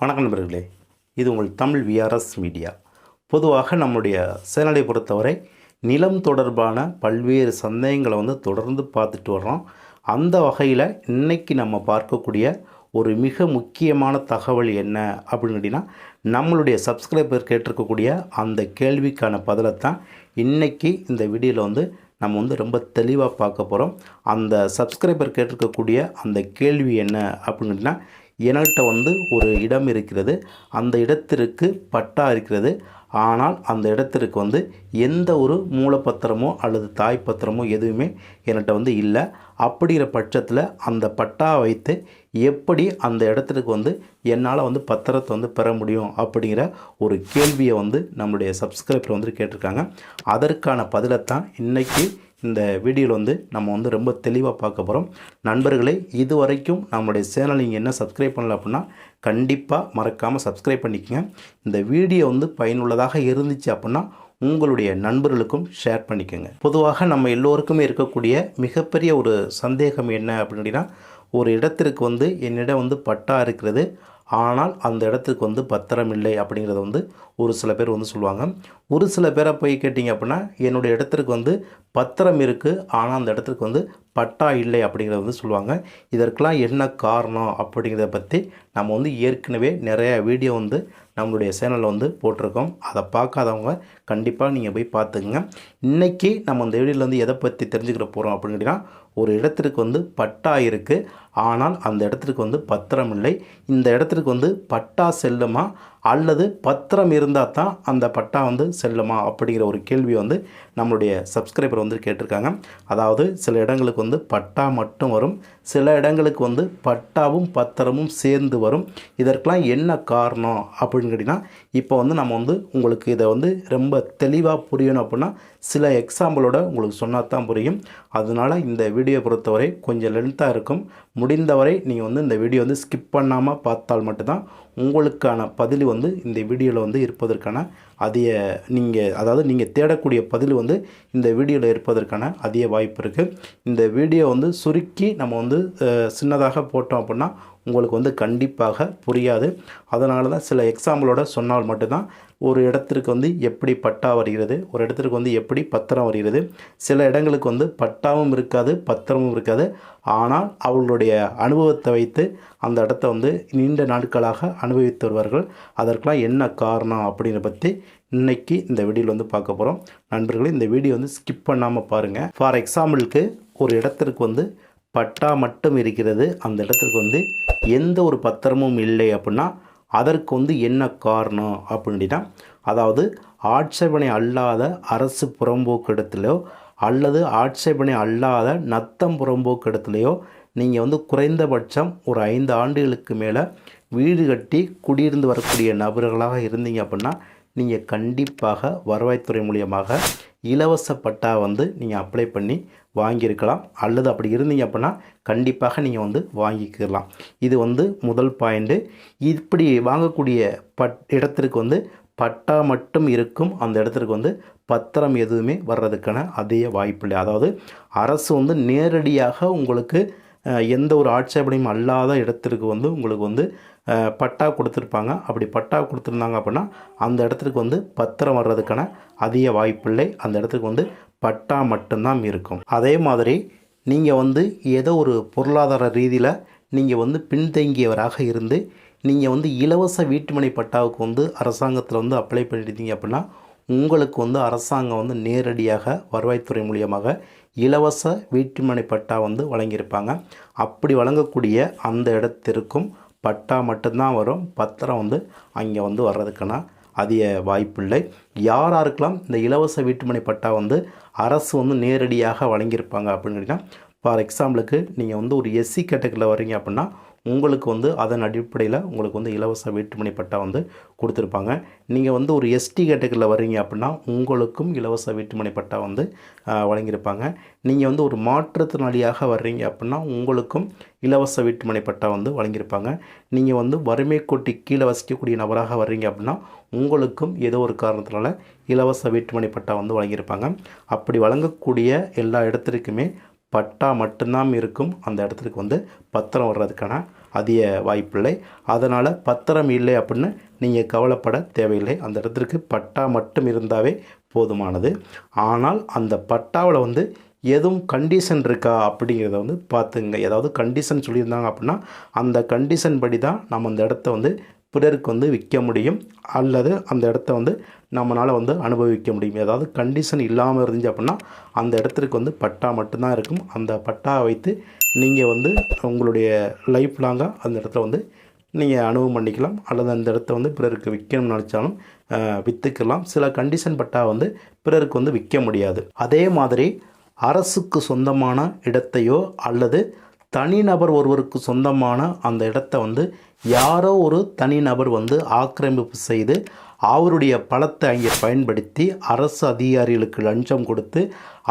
வணக்கம் நண்பர்களே. இது உங்கள் தமிழ் விஆர்எஸ் மீடியா பொதுவாக நம்முடைய சேனலை பொறுத்தவரை நிலம் தொடர்பான பல்வேறு சந்தேகங்களை வந்து தொடர்ந்து பார்த்துட்டு வர்றோம். அந்த வகையில் இன்றைக்கி நம்ம பார்க்கக்கூடிய ஒரு மிக முக்கியமான தகவல் என்ன அப்படின்னு கேட்டிங்கன்னா நம்மளுடைய சப்ஸ்கிரைபர் கேட்டிருக்கக்கூடிய அந்த கேள்விக்கான பதிலை தான் இன்றைக்கி இந்த வீடியோவில் வந்து நம்ம வந்து ரொம்ப தெளிவாக பார்க்க போகிறோம் அந்த சப்ஸ்கிரைபர் கேட்டிருக்கக்கூடிய அந்த கேள்வி என்ன அப்படின்னு கேட்டிங்கன்னா என்கிட்ட வந்து ஒரு இடம் இருக்கிறது. அந்த இடத்திற்கு பட்டா இருக்கிறது. ஆனால் அந்த இடத்திற்கு வந்து எந்த ஒரு மூலப்பத்திரமோ அல்லது தாய் பத்திரமோ எதுவுமே என்கிட்ட வந்து இல்லை. அப்படிங்கிற பட்சத்தில் அந்த பட்டா வைத்து எப்படி அந்த இடத்துக்கு வந்து என்னால் வந்து பத்திரத்தை வந்து பெற முடியும் அப்படிங்கிற ஒரு கேள்வியை வந்து நம்மளுடைய சப்ஸ்கிரைபர் வந்து கேட்டிருக்காங்க. அதற்கான பதிலை தான் இன்றைக்கி இந்த வீடியோவில் வந்து நம்ம வந்து ரொம்ப தெளிவாக பார்க்க போகிறோம் நண்பர்களே இது வரைக்கும் நம்மளுடைய சேனல் நீங்கள் என்ன சப்ஸ்கிரைப் பண்ணல அப்படின்னா கண்டிப்பாக மறக்காமல் சப்ஸ்கிரைப் பண்ணிக்கங்க. இந்த வீடியோ வந்து பயனுள்ளதாக இருந்துச்சு அப்படின்னா உங்களுடைய நண்பர்களுக்கும் ஷேர் பண்ணிக்கோங்க. பொதுவாக நம்ம எல்லோருக்குமே இருக்கக்கூடிய மிகப்பெரிய ஒரு சந்தேகம் என்ன அப்படின்னா ஒரு இடத்திற்கு வந்து என்னிடம் வந்து பட்டா இருக்கிறது. ஆனால் அந்த இடத்துக்கு வந்து பத்திரம் இல்லை அப்படிங்கிறத வந்து ஒரு சில பேர் வந்து சொல்லுவாங்க. ஒரு சில பேரை போய் கேட்டிங்க அப்படின்னா என்னுடைய இடத்திற்கு வந்து பத்திரம் இருக்குது ஆனால் அந்த இடத்துக்கு வந்து பட்டா இல்லை அப்படிங்கிறத வந்து சொல்லுவாங்க. இதற்கெல்லாம் என்ன காரணம் அப்படிங்கிறத பற்றி நம்ம வந்து ஏற்கனவே நிறைய வீடியோ வந்து நம்மளுடைய சேனலில் வந்து போட்டிருக்கோம். அதை பார்க்காதவங்க கண்டிப்பாக நீங்கள் போய் பார்த்துக்குங்க. இன்றைக்கி நம்ம அந்த வீடியோவில் வந்து எதை பற்றி தெரிஞ்சுக்கிற போகிறோம் அப்படின்னு கேட்டிங்கன்னா ஒரு இடத்திற்கு வந்து பட்டா இருக்குது ஆனால் அந்த இடத்திற்கு வந்து பத்திரம் இல்லை. இந்த இடத்திற்கு வந்து பட்டா செல்லுமா அல்லது பத்திரம் இருந்தால் தான் அந்த பட்டா வந்து செல்லுமா அப்படிங்கிற ஒரு கேள்வி வந்து நம்மளுடைய சப்ஸ்கிரைபர் வந்து கேட்டிருக்காங்க. அதாவது சில இடங்களுக்கு வந்து பட்டா மட்டும் வரும். சில இடங்களுக்கு வந்து பட்டாவும் பத்திரமும் சேர்ந்து வரும். இதற்கெலாம் என்ன காரணம் அப்படின்னு கேட்டிங்கன்னா இப்போ வந்து நம்ம வந்து உங்களுக்கு இதை வந்து ரொம்ப தெளிவாக புரியணும் அப்படின்னா சில எக்ஸாம்பிளோட உங்களுக்கு சொன்னால் தான் புரியும். அதனால் இந்த வீடியோ பொறுத்தவரை கொஞ்சம் லென்த்தாக இருக்கும். முடிந்தவரை நீங்கள் வந்து இந்த வீடியோ வந்து ஸ்கிப் பண்ணாமல் பார்த்தால் மட்டும்தான் உங்களுக்கான பதில் வந்து இந்த வீடியோவில் வந்து இருப்பதற்கான அதிக நீங்கள் அதாவது நீங்கள் தேடக்கூடிய பதில் வந்து இந்த வீடியோவில் இருப்பதற்கான அதிக வாய்ப்பு இருக்குது இந்த வீடியோ வந்து சுருக்கி நம்ம வந்து சின்னதாக போட்டோம் அப்படின்னா உங்களுக்கு வந்து கண்டிப்பாக புரியாது. அதனால தான் சில எக்ஸாம்பிளோட சொன்னால் மட்டும்தான் ஒரு இடத்திற்கு வந்து எப்படி பட்டா வருகிறது ஒரு இடத்திற்கு வந்து எப்படி பத்திரம் வருகிறது. சில இடங்களுக்கு வந்து பட்டாவும் இருக்காது பத்திரமும் இருக்காது. ஆனால் அவளுடைய அனுபவத்தை வைத்து அந்த இடத்த வந்து நீண்ட நாட்களாக அனுபவித்து வருவார்கள். அதற்கெலாம் என்ன காரணம் அப்படின்னு பற்றி இன்னைக்கு இந்த வீடியோவில் வந்து பார்க்க போகிறோம் நண்பர்களே இந்த வீடியோ வந்து ஸ்கிப் பண்ணாமல் பாருங்கள் ஃபார் எக்ஸாம்பிளுக்கு ஒரு இடத்திற்கு வந்து பட்டா மட்டும் இருக்கிறது. அந்த இடத்திற்கு வந்து எந்த ஒரு பத்திரமும் இல்லை அப்படின்னா அதற்கு வந்து என்ன காரணம் அப்படின்னா அதாவது ஆட்சேபனை அல்லாத அரசு புறம்போக்கு இடத்துலையோ அல்லது ஆட்சேபனை அல்லாத நத்தம் புறம்போக்கு இடத்துலையோ நீங்கள் வந்து குறைந்தபட்சம் ஒரு ஐந்து ஆண்டுகளுக்கு மேலே வீடு கட்டி குடியிருந்து வரக்கூடிய நபர்களாக இருந்தீங்க அப்படின்னா நீங்கள் கண்டிப்பாக வருவாய்த்துறை மூலியமாக இலவச பட்டா வந்து நீங்கள் அப்ளை பண்ணி வாங்கியிருக்கலாம். அல்லது அப்படி இருந்தீங்க அப்படின்னா கண்டிப்பாக நீங்கள் வந்து வாங்கிக்கலாம் இது வந்து முதல் பாயிண்ட்டு இப்படி வாங்கக்கூடிய பட் இடத்திற்கு வந்து பட்டா மட்டும் இருக்கும். அந்த இடத்திற்கு வந்து பத்திரம் எதுவுமே வர்றதுக்கான அதிக வாய்ப்பு இல்லை. அதாவது அரசு வந்து நேரடியாக உங்களுக்கு எந்த ஒரு ஆட்சேபனையும் அல்லாத இடத்திற்கு வந்து உங்களுக்கு வந்து பட்டா கொடுத்துருப்பாங்க. அப்படி பட்டா கொடுத்துருந்தாங்க அப்படின்னா அந்த இடத்துக்கு வந்து பத்திரம் வர்றதுக்கான அதிக வாய்ப்பில்லை. அந்த இடத்துக்கு வந்து பட்டா மட்டும்தான் இருக்கும். அதே மாதிரி நீங்கள் வந்து ஏதோ ஒரு பொருளாதார ரீதியில் நீங்கள் வந்து பின்தங்கியவராக இருந்து நீங்கள் வந்து இலவச வீட்டுமனை பட்டாவுக்கு வந்து அரசாங்கத்தில் வந்து அப்ளை பண்ணியிருந்தீங்க அப்படின்னா உங்களுக்கு வந்து அரசாங்கம் வந்து நேரடியாக வருவாய்த்துறை மூலியமாக இலவச வீட்டுமனை பட்டா வந்து வழங்கியிருப்பாங்க. அப்படி வழங்கக்கூடிய அந்த இடத்திற்கும் பட்டா மட்டும்தான் வரும். பத்திரம் வந்து அங்கே வந்து வர்றதுக்கான அதிக வாய்ப்பில்லை. யார் யாருக்கெல்லாம் இந்த இலவச வீட்டுமனை பட்டா வந்து அரசு வந்து நேரடியாக வழங்கியிருப்பாங்க அப்படின்னு கேட்டிங்கன்னா ஃபார் எக்ஸாம்பிளுக்கு நீங்கள் வந்து ஒரு எஸ்சி கேட்டகரியில் வர்றீங்க அப்படின்னா உங்களுக்கு வந்து அதன் அடிப்படையில் உங்களுக்கு வந்து இலவச வீட்டுமனை பட்டா வந்து கொடுத்துருப்பாங்க. நீங்கள் வந்து ஒரு எஸ்டி கேட்டகரியில் வர்றீங்க அப்படின்னா உங்களுக்கும் இலவச வீட்டுமனை பட்டா வந்து வழங்கியிருப்பாங்க. நீங்கள் வந்து ஒரு மாற்றுத்திறனாளியாக வர்றீங்க அப்படின்னா உங்களுக்கும் இலவச வீட்டுமனை பட்டா வந்து வழங்கியிருப்பாங்க. நீங்கள் வந்து வறுமை கோட்டி கீழே வசிக்கக்கூடிய நபராக வர்றீங்க அப்படின்னா உங்களுக்கும் ஏதோ ஒரு காரணத்தினால இலவச வீட்டுமனை பட்டா வந்து வழங்கியிருப்பாங்க. அப்படி வழங்கக்கூடிய எல்லா இடத்திற்குமே பட்டா மட்டும்தான் இருக்கும். அந்த இடத்துக்கு வந்து பத்திரம் வர்றதுக்கான அதிக வாய்ப்பில்லை அதனால் பத்திரம் இல்லை அப்படின்னு நீங்கள் கவலைப்பட தேவையில்லை. அந்த இடத்திற்கு பட்டா மட்டும் இருந்தாவே போதுமானது. ஆனால் அந்த பட்டாவில் வந்து எதுவும் கண்டிஷன் இருக்கா அப்படிங்கிறத வந்து பார்த்துங்க. ஏதாவது கண்டிஷன் சொல்லியிருந்தாங்க அப்படின்னா அந்த கண்டிஷன் படி தான் நம்ம அந்த இடத்த வந்து பிறருக்கு வந்து விற்க முடியும் அல்லது அந்த இடத்த வந்து நம்மளால் வந்து அனுபவிக்க முடியும். ஏதாவது கண்டிஷன் இல்லாமல் இருந்துச்சு அப்படின்னா அந்த இடத்திற்கு வந்து பட்டா மட்டும்தான் இருக்கும். அந்த பட்டாவை வைத்து நீங்கள் வந்து உங்களுடைய லைஃப் லாங்காக அந்த இடத்துல வந்து நீங்கள் அனுபவம் பண்ணிக்கலாம். அல்லது அந்த இடத்த வந்து பிறருக்கு விற்கணும்னு நினச்சாலும் விற்றுக்கலாம் சில கண்டிஷன் பட்டா வந்து பிறருக்கு வந்து விற்க முடியாது. அதே மாதிரி அரசுக்கு சொந்தமான இடத்தையோ அல்லது தனிநபர் ஒருவருக்கு சொந்தமான அந்த இடத்த வந்து யாரோ ஒரு தனிநபர் வந்து ஆக்கிரமிப்பு செய்து அவருடைய பலத்தை அங்கே பயன்படுத்தி அரசு அதிகாரிகளுக்கு லஞ்சம் கொடுத்து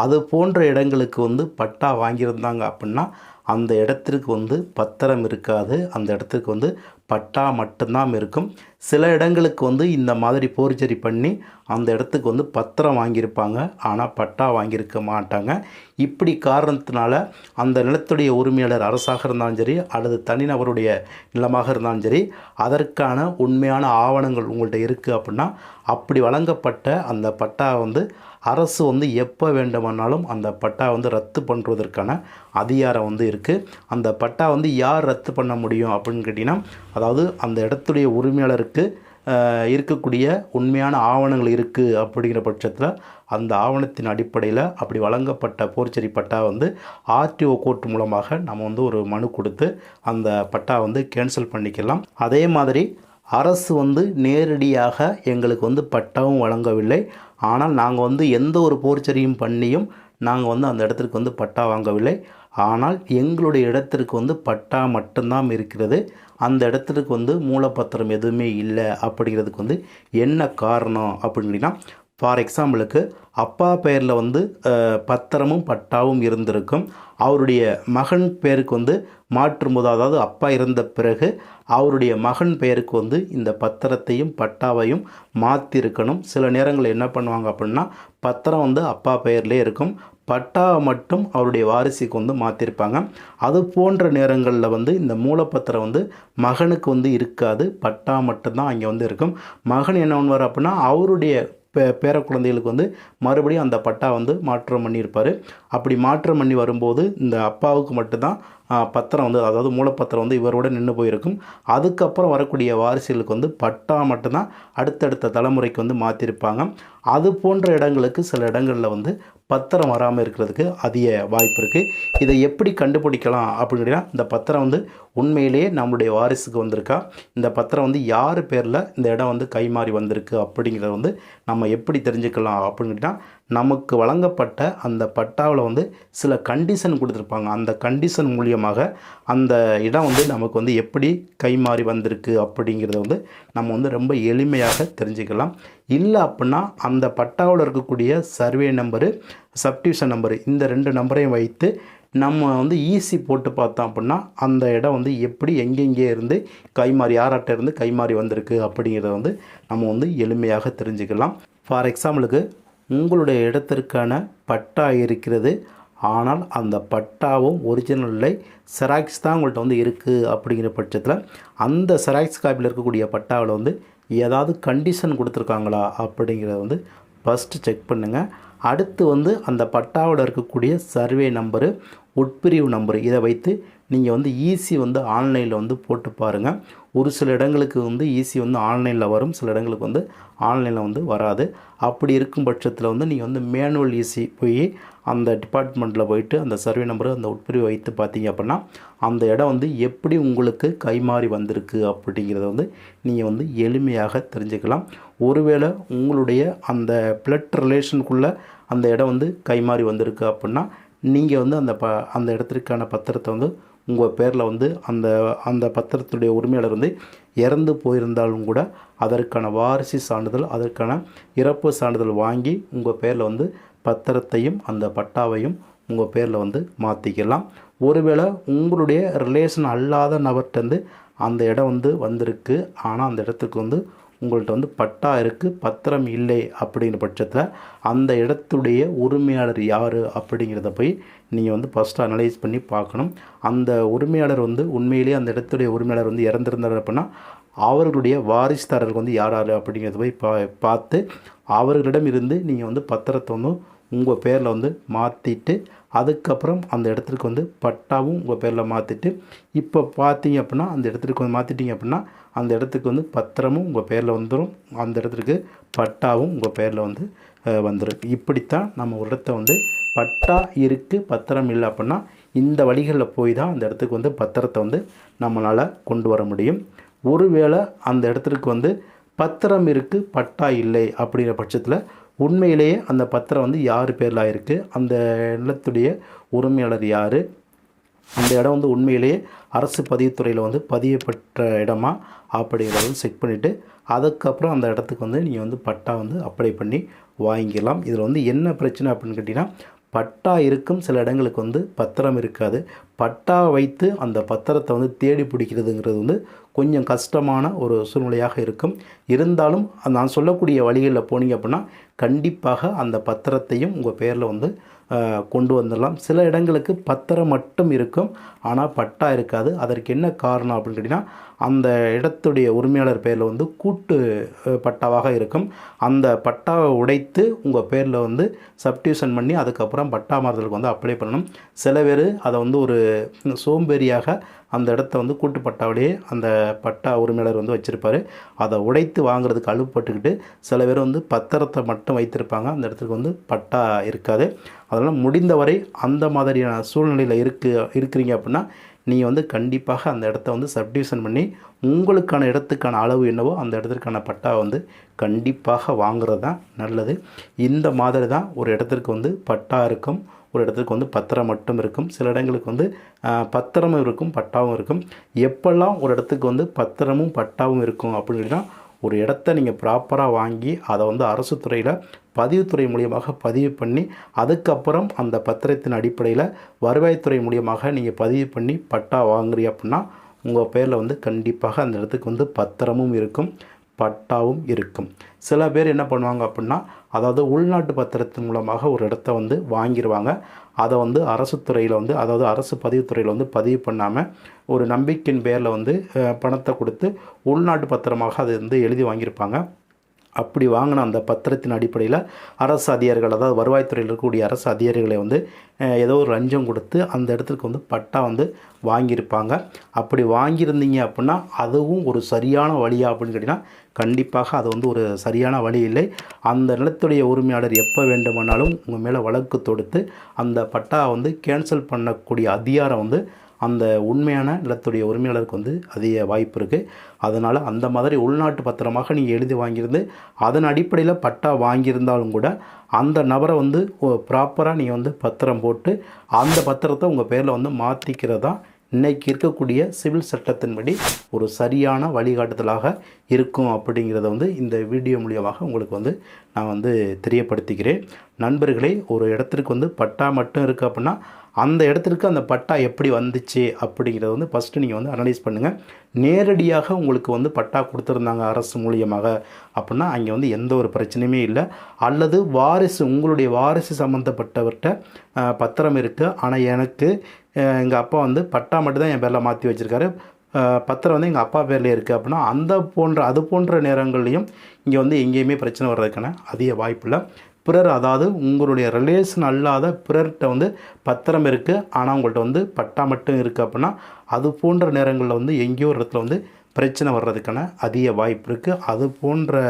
அது போன்ற இடங்களுக்கு வந்து பட்டா வாங்கியிருந்தாங்க அப்படின்னா அந்த இடத்திற்கு வந்து பத்திரம் இருக்காது. அந்த இடத்துக்கு வந்து பட்டா மட்டும்தான் இருக்கும். சில இடங்களுக்கு வந்து இந்த மாதிரி போர்ஜரி பண்ணி அந்த இடத்துக்கு வந்து பத்திரம் வாங்கியிருப்பாங்க. ஆனால் பட்டா வாங்கியிருக்க மாட்டாங்க. இப்படி காரணத்தினால அந்த நிலத்துடைய உரிமையாளர் அரசாக இருந்தாலும் சரி அல்லது தனிநபருடைய நிலமாக இருந்தாலும் சரி அதற்கான உண்மையான ஆவணங்கள் உங்கள்கிட்ட இருக்குது அப்படின்னா அப்படி வழங்கப்பட்ட அந்த பட்டா வந்து அரசு வந்து எப்போ வேண்டுமானாலும் அந்த பட்டா வந்து ரத்து பண்ணுறதற்கான அதிகாரம் வந்து இருக்குது அந்த பட்டா வந்து யார் ரத்து பண்ண முடியும் அப்படின்னு கேட்டிங்கன்னா அதாவது அந்த இடத்துடைய உரிமையாளருக்கு இருக்கக்கூடிய உண்மையான ஆவணங்கள் இருக்குது அப்படிங்கிற பட்சத்தில் அந்த ஆவணத்தின் அடிப்படையில் அப்படி வழங்கப்பட்ட போர்ச்சரி பட்டா வந்து ஆர்டிஓ கோர்ட் மூலமாக நம்ம வந்து ஒரு மனு கொடுத்து அந்த பட்டா வந்து கேன்சல் பண்ணிக்கலாம். அதே மாதிரி அரசு வந்து நேரடியாக எங்களுக்கு வந்து பட்டாவும் வழங்கவில்லை. ஆனால் நாங்கள் வந்து எந்த ஒரு போர்ச்சரியும் பண்ணியும் நாங்கள் வந்து அந்த இடத்திற்கு வந்து பட்டா வாங்கவில்லை. ஆனால் எங்களுடைய இடத்திற்கு வந்து பட்டா மட்டும்தான் இருக்கிறது. அந்த இடத்திற்கு வந்து மூலப்பத்திரம் எதுவுமே இல்லை அப்படிங்கிறதுக்கு வந்து என்ன காரணம் அப்படின்னா ஃபார் எக்ஸாம்பிளுக்கு அப்பா பெயரில் வந்து பத்திரமும் பட்டாவும் இருந்திருக்கும். அவருடைய மகன் பெயருக்கு வந்து மாற்றும்போது அதாவது அப்பா இறந்த பிறகு அவருடைய மகன் பெயருக்கு வந்து இந்த பத்திரத்தையும் பட்டாவையும் மாற்றிருக்கணும் சில நேரங்களில் என்ன பண்ணுவாங்க அப்படின்னா பத்திரம் வந்து அப்பா பெயர்லேயே இருக்கும். பட்டாவை மட்டும் அவருடைய வாரிசுக்கு வந்து மாற்றிருப்பாங்க அது போன்ற நேரங்களில் வந்து இந்த மூலப்பத்திரம் வந்து மகனுக்கு வந்து இருக்காது. பட்டா மட்டும்தான் அங்கே வந்து இருக்கும். மகன் என்ன பண்ணுவார் அப்படின்னா அவருடைய பே பேர குழந்தைகளுக்கு வந்து மறுபடியும் அந்த பட்டா வந்து மாற்றம் பண்ணியிருப்பார். அப்படி மாற்றம் பண்ணி வரும்போது இந்த அப்பாவுக்கு மட்டும்தான் பத்திரம் வந்து அதாவது மூலப்பத்திரம் வந்து இவரோட நின்று போயிருக்கும். அதுக்கப்புறம் வரக்கூடிய வாரிசுகளுக்கு வந்து பட்டா மட்டும்தான் அடுத்தடுத்த தலைமுறைக்கு வந்து மாற்றிருப்பாங்க அது போன்ற இடங்களுக்கு சில இடங்களில் வந்து பத்திரம் வராமல் இருக்கிறதுக்கு அதிக வாய்ப்பு இருக்குது இதை எப்படி கண்டுபிடிக்கலாம் அப்படின்னா இந்த பத்திரம் வந்து உண்மையிலேயே நம்மளுடைய வாரிசுக்கு வந்திருக்கா? இந்த பத்திரம் வந்து யார் பேரில் இந்த இடம் வந்து கைமாறி வந்திருக்கு அப்படிங்கிறத வந்து நம்ம எப்படி தெரிஞ்சுக்கலாம் அப்படின்னா நமக்கு வழங்கப்பட்ட அந்த பட்டாவில் வந்து சில கண்டிஷன் கொடுத்துருப்பாங்க. அந்த கண்டிஷன் மூலியமாக அந்த இடம் வந்து நமக்கு வந்து எப்படி கைமாறி வந்திருக்கு அப்படிங்கிறத வந்து நம்ம வந்து ரொம்ப எளிமையாக தெரிஞ்சுக்கலாம். இல்லை அப்படின்னா அந்த பட்டாவில் இருக்கக்கூடிய சர்வே நம்பரு சப்டிவிஷன் நம்பரு இந்த ரெண்டு நம்பரையும் வைத்து நம்ம வந்து ஈஸி போட்டு பார்த்தோம் அப்படின்னா அந்த இடம் வந்து எப்படி எங்கெங்கே இருந்து கைமாறி யாராட்ட இருந்து கைமாறி வந்திருக்கு அப்படிங்கிறத வந்து நம்ம வந்து எளிமையாக தெரிஞ்சுக்கலாம். ஃபார் எக்ஸாம்பிளுக்கு உங்களுடைய இடத்திற்கான பட்டா இருக்கிறது. ஆனால் அந்த பட்டாவும் ஒரிஜினல் இல்லை செராக்ஸ் தான் உங்கள்கிட்ட வந்து இருக்குது அப்படிங்கிற பட்சத்தில் அந்த செராக்ஸ் காப்பியில் இருக்கக்கூடிய பட்டாவில் வந்து ஏதாவது கண்டிஷன் கொடுத்துருக்காங்களா அப்படிங்கிறத வந்து ஃபஸ்ட்டு செக் பண்ணுங்கள் அடுத்து வந்து அந்த பட்டாவில் இருக்கக்கூடிய சர்வே நம்பரு உட்பிரிவு நம்பரு இதை வைத்து நீங்கள் வந்து ஈஸி வந்து ஆன்லைனில் வந்து போட்டு பாருங்கள் ஒரு சில இடங்களுக்கு வந்து ஈஸி வந்து ஆன்லைனில் வரும் சில இடங்களுக்கு வந்து ஆன்லைனில் வந்து வராது. அப்படி இருக்கும் பட்சத்தில் வந்து நீங்கள் வந்து மேனுவல் ஈஸி போய் அந்த டிபார்ட்மெண்ட்டில் போயிட்டு அந்த சர்வே நம்பரு அந்த உட்பிரிவு வைத்து பார்த்தீங்க அப்படின்னா அந்த இடம் வந்து எப்படி உங்களுக்கு கைமாறி வந்திருக்கு அப்படிங்கிறத வந்து நீங்கள் வந்து எளிமையாக தெரிஞ்சுக்கலாம். ஒருவேளை உங்களுடைய அந்த பிளட் ரிலேஷனுக்குள்ளே அந்த இடம் வந்து கைமாறி வந்திருக்கு அப்படின்னா நீங்கள் வந்து அந்த ப அந்த இடத்திற்கான பத்திரத்தை வந்து உங்கள் பேரில் வந்து அந்த அந்த பத்திரத்துடைய உரிமையாளர் வந்து இறந்து போயிருந்தாலும் கூட அதற்கான வாரிசு சான்றிதழ் அதற்கான இறப்பு சான்றிதழ் வாங்கி உங்கள் பேரில் வந்து பத்திரத்தையும் அந்த பட்டாவையும் உங்கள் பேரில் வந்து மாற்றிக்கலாம் ஒருவேளை உங்களுடைய ரிலேஷன் அல்லாத நபர்கிட்டருந்து அந்த இடம் வந்து வந்திருக்கு. ஆனால் அந்த இடத்துக்கு வந்து உங்கள்கிட்ட வந்து பட்டா இருக்குது பத்திரம் இல்லை அப்படிங்கிற பட்சத்தில் அந்த இடத்துடைய உரிமையாளர் யார் அப்படிங்கிறத போய் நீங்கள் வந்து ஃபஸ்ட்டு அனலைஸ் பண்ணி பார்க்கணும். அந்த உரிமையாளர் வந்து உண்மையிலேயே அந்த இடத்துடைய உரிமையாளர் வந்து இறந்துருந்தார் அப்படின்னா அவர்களுடைய வாரிசுதாரர்கள் வந்து யார் யார் அப்படிங்கிறத போய் பா பார்த்து அவர்களிடம் இருந்து நீங்கள் வந்து பத்திரத்தை வந்து உங்கள் பேரில் வந்து மாற்றிட்டு அதுக்கப்புறம் அந்த இடத்துக்கு வந்து பட்டாவும் உங்கள் பேரில் மாற்றிட்டு இப்போ பார்த்தீங்க அப்படின்னா அந்த இடத்துக்கு வந்து மாற்றிட்டீங்க அப்படின்னா அந்த இடத்துக்கு வந்து பத்திரமும் உங்கள் பேரில் வந்துடும் அந்த இடத்துக்கு பட்டாவும் உங்கள் பேரில் வந்து வந்துடும் இப்படித்தான் நம்ம ஒரு இடத்த வந்து பட்டா இருக்குது பத்திரம் இல்லை அப்படின்னா இந்த வழிகளில் போய் தான் அந்த இடத்துக்கு வந்து பத்திரத்தை வந்து நம்மளால் கொண்டு வர முடியும். ஒருவேளை அந்த இடத்துக்கு வந்து பத்திரம் இருக்குது பட்டா இல்லை அப்படிங்கிற பட்சத்தில் உண்மையிலேயே அந்த பத்திரம் வந்து யார் பேரில் ஆயிருக்கு? அந்த நிலத்துடைய உரிமையாளர் யார்? அந்த இடம் வந்து உண்மையிலேயே அரசு பதிவுத்துறையில் வந்து பதியப்பட்ட இடமா? அப்படிங்கிறத வந்து செக் பண்ணிவிட்டு அதுக்கப்புறம் அந்த இடத்துக்கு வந்து நீங்கள் வந்து பட்டா வந்து அப்ளை பண்ணி வாங்கிக்கலாம். இதில் வந்து என்ன பிரச்சனை அப்படின்னு கேட்டிங்கன்னா பட்டா இருக்கும் சில இடங்களுக்கு வந்து பத்திரம் இருக்காது. பட்டா வைத்து அந்த பத்திரத்தை வந்து தேடி பிடிக்கிறதுங்கிறது வந்து கொஞ்சம் கஷ்டமான ஒரு சூழ்நிலையாக இருக்கும். இருந்தாலும் நான் சொல்லக்கூடிய வழிகளில் போனீங்க அப்படின்னா கண்டிப்பாக அந்த பத்திரத்தையும் உங்கள் பேரில் வந்து கொண்டு வந்துடலாம். சில இடங்களுக்கு பத்திரம் மட்டும் இருக்கும் ஆனால் பட்டா இருக்காது. அதற்கு என்ன காரணம் அப்படின்னு கேட்டிங்கன்னா அந்த இடத்துடைய உரிமையாளர் பேரில் வந்து கூட்டு பட்டாவாக இருக்கும். அந்த பட்டாவை உடைத்து உங்கள் பேரில் வந்து சப்டியூஷன் பண்ணி அதுக்கப்புறம் பட்டா மாறுதலுக்கு வந்து அப்ளை பண்ணணும். சில பேர் அதை வந்து ஒரு சோம்பேறியாக அந்த இடத்த வந்து கூட்டு பட்டாவிலேயே அந்த பட்டா உரிமையாளர் வந்து வச்சுருப்பார். அதை உடைத்து வாங்குறதுக்கு அழுப்பட்டுக்கிட்டு சில பேர் வந்து பத்திரத்தை மட்டும் வைத்திருப்பாங்க. அந்த இடத்துக்கு வந்து பட்டா இருக்காது. அதனால் முடிந்தவரை அந்த மாதிரியான சூழ்நிலையில் இருக்கு இருக்கிறீங்க அப்படின்னா நீங்கள் வந்து கண்டிப்பாக அந்த இடத்த வந்து சப்டிவிஷன் பண்ணி உங்களுக்கான இடத்துக்கான அளவு என்னவோ அந்த இடத்திற்கான பட்டா வந்து கண்டிப்பாக வாங்குறது தான் நல்லது. இந்த மாதிரி தான் ஒரு இடத்திற்கு வந்து பட்டா இருக்கும். ஒரு இடத்துக்கு வந்து பத்திரம் மட்டும் இருக்கும். சில இடங்களுக்கு வந்து பத்திரமும் இருக்கும் பட்டாவும் இருக்கும். எப்பெல்லாம் ஒரு இடத்துக்கு வந்து பத்திரமும் பட்டாவும் இருக்கும் அப்படின்னா ஒரு இடத்த நீங்கள் ப்ராப்பராக வாங்கி அதை வந்து அரசு துறையில் பதிவுத்துறை மூலியமாக பதிவு பண்ணி அதுக்கப்புறம் அந்த பத்திரத்தின் அடிப்படையில் வருவாய்த்துறை மூலியமாக நீங்கள் பதிவு பண்ணி பட்டா வாங்குறீ அப்படின்னா உங்கள் பேரில் வந்து கண்டிப்பாக அந்த இடத்துக்கு வந்து பத்திரமும் இருக்கும் பட்டாவும் இருக்கும். சில பேர் என்ன பண்ணுவாங்க அப்படின்னா அதாவது உள்நாட்டு பத்திரத்தின் மூலமாக ஒரு இடத்த வந்து வாங்கிடுவாங்க அதை வந்து அரசு துறையில் வந்து அதாவது அரசு பதிவுத்துறையில் வந்து பதிவு பண்ணாமல் ஒரு நம்பிக்கையின் பேரில் வந்து பணத்தை கொடுத்து உள்நாட்டு பத்திரமாக அதை வந்து எழுதி வாங்கியிருப்பாங்க. அப்படி வாங்கின அந்த பத்திரத்தின் அடிப்படையில் அரசு அதிகாரிகள் அதாவது வருவாய்த்துறையில் இருக்கக்கூடிய அரசு அதிகாரிகளை வந்து ஏதோ ஒரு லஞ்சம் கொடுத்து அந்த இடத்துக்கு வந்து பட்டா வந்து வாங்கியிருப்பாங்க. அப்படி வாங்கியிருந்தீங்க அப்படின்னா அதுவும் ஒரு சரியான வழியா அப்படின்னு கேட்டிங்கன்னா கண்டிப்பாக அது வந்து ஒரு சரியான வழி இல்லை. அந்த நிலத்துடைய உரிமையாளர் எப்போ வேண்டுமானாலும் உங்கள் மேலே வழக்கு தொடுத்து அந்த பட்டா வந்து கேன்சல் பண்ணக்கூடிய அதிகாரம் வந்து அந்த உண்மையான நிலத்துடைய உரிமையாளருக்கு வந்து அதிக வாய்ப்பு இருக்குது அதனால் அந்த மாதிரி உள்நாட்டு பத்திரமாக நீங்கள் எழுதி வாங்கியிருந்து அதன் அடிப்படையில் பட்டா வாங்கியிருந்தாலும் கூட அந்த நபரை வந்து ப்ராப்பராக நீங்கள் வந்து பத்திரம் போட்டு அந்த பத்திரத்தை உங்கள் பேரில் வந்து மாற்றிக்கிறதா இன்றைக்கி இருக்கக்கூடிய சிவில் சட்டத்தின்படி ஒரு சரியான வழிகாட்டுதலாக இருக்கும் அப்படிங்கிறத வந்து இந்த வீடியோ மூலியமாக உங்களுக்கு வந்து நான் வந்து தெரியப்படுத்திக்கிறேன். நண்பர்களே ஒரு இடத்திற்கு வந்து பட்டா மட்டும் இருக்குது அப்படின்னா அந்த இடத்திற்கு அந்த பட்டா எப்படி வந்துச்சு அப்படிங்கிறத வந்து ஃபஸ்ட்டு நீங்கள் வந்து அனலைஸ் பண்ணுங்கள் நேரடியாக உங்களுக்கு வந்து பட்டா கொடுத்துருந்தாங்க அரசு மூலியமாக அப்படின்னா அங்கே வந்து எந்த ஒரு பிரச்சனையுமே இல்லை. அல்லது வாரிசு உங்களுடைய வாரிசு சம்மந்தப்பட்டவர்கிட்ட பத்திரம் இருக்குது ஆனால் எனக்கு எங்கள் அப்பா வந்து பட்டா மட்டும் தான் என் பேரில் மாற்றி வச்சுருக்காரு. பத்திரம் வந்து எங்கள் அப்பா பேரில் இருக்குது அப்படின்னா அந்த போன்ற அது போன்ற நேரங்கள்லையும் இங்கே வந்து எங்கேயுமே பிரச்சனை வர்றதுக்கான அதிக வாய்ப்பு இல்லை. பிறர் அதாவது உங்களுடைய ரிலேஷன் அல்லாத பிறர்கிட்ட வந்து பத்திரம் இருக்குது ஆனால் உங்கள்கிட்ட வந்து பட்டா மட்டும் இருக்குது அப்படின்னா அது போன்ற நேரங்களில் வந்து எங்கேயோ ஒரு இடத்துல வந்து பிரச்சனை வர்றதுக்கான அதிக வாய்ப்பு இருக்குது அது போன்ற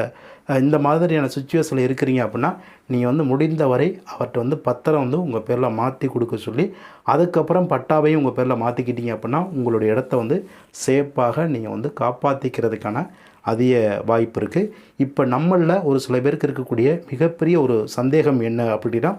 இந்த மாதிரியான சுச்சுவேஷனில் இருக்கிறீங்க அப்படின்னா நீங்கள் வந்து முடிந்தவரை அவர்கிட்ட வந்து பத்திரம் வந்து உங்கள் பேரில் மாற்றி கொடுக்க சொல்லி அதுக்கப்புறம் பட்டாவையும் உங்கள் பேரில் மாற்றிக்கிட்டீங்க அப்படின்னா உங்களுடைய இடத்த வந்து சேஃபாக நீங்கள் வந்து காப்பாற்றிக்கிறதுக்கான அதிக வாய்ப்பு இருக்குது இப்போ நம்மளில் ஒரு சில பேருக்கு இருக்கக்கூடிய மிகப்பெரிய ஒரு சந்தேகம் என்ன அப்படின்னா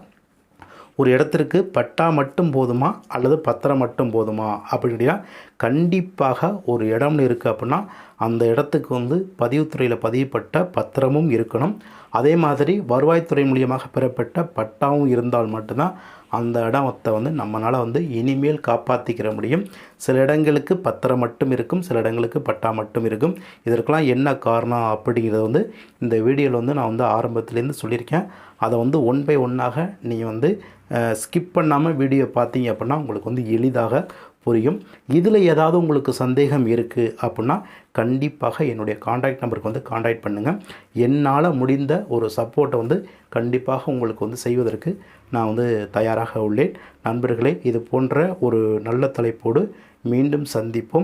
ஒரு இடத்திற்கு பட்டா மட்டும் போதுமா? அல்லது பத்திரம் மட்டும் போதுமா? அப்படின்னா கண்டிப்பாக ஒரு இடம்னு இருக்குது அப்படின்னா அந்த இடத்துக்கு வந்து பதிவுத்துறையில் பதியப்பட்ட பத்திரமும் இருக்கணும். அதே மாதிரி வருவாய்த்துறை மூலியமாக பெறப்பட்ட பட்டாவும் இருந்தால் மட்டும்தான் அந்த இடத்தை வந்து நம்மளால் வந்து இனிமேல் காப்பாற்றிக்கிற முடியும். சில இடங்களுக்கு பத்திரை மட்டும் இருக்கும் சில இடங்களுக்கு பட்டா மட்டும் இருக்கும். இதற்கெல்லாம் என்ன காரணம் அப்படிங்கிறத வந்து இந்த வீடியோவில் வந்து நான் வந்து ஆரம்பத்துலேருந்து சொல்லியிருக்கேன். அதை வந்து ஒன் பை ஒன்னாக நீங்கள் வந்து ஸ்கிப் பண்ணாமல் வீடியோ பார்த்தீங்க அப்படின்னா உங்களுக்கு வந்து எளிதாக புரியும். இதில் ஏதாவது உங்களுக்கு சந்தேகம் இருக்குது அப்படின்னா கண்டிப்பாக என்னுடைய காண்டாக்ட் நம்பருக்கு வந்து காண்டாக்ட் பண்ணுங்கள் என்னால் முடிந்த ஒரு சப்போர்ட்டை வந்து கண்டிப்பாக உங்களுக்கு வந்து செய்வதற்கு நான் வந்து தயாராக உள்ளேன். நண்பர்களே இது போன்ற ஒரு நல்ல தலைப்போடு மீண்டும் சந்திப்போம்.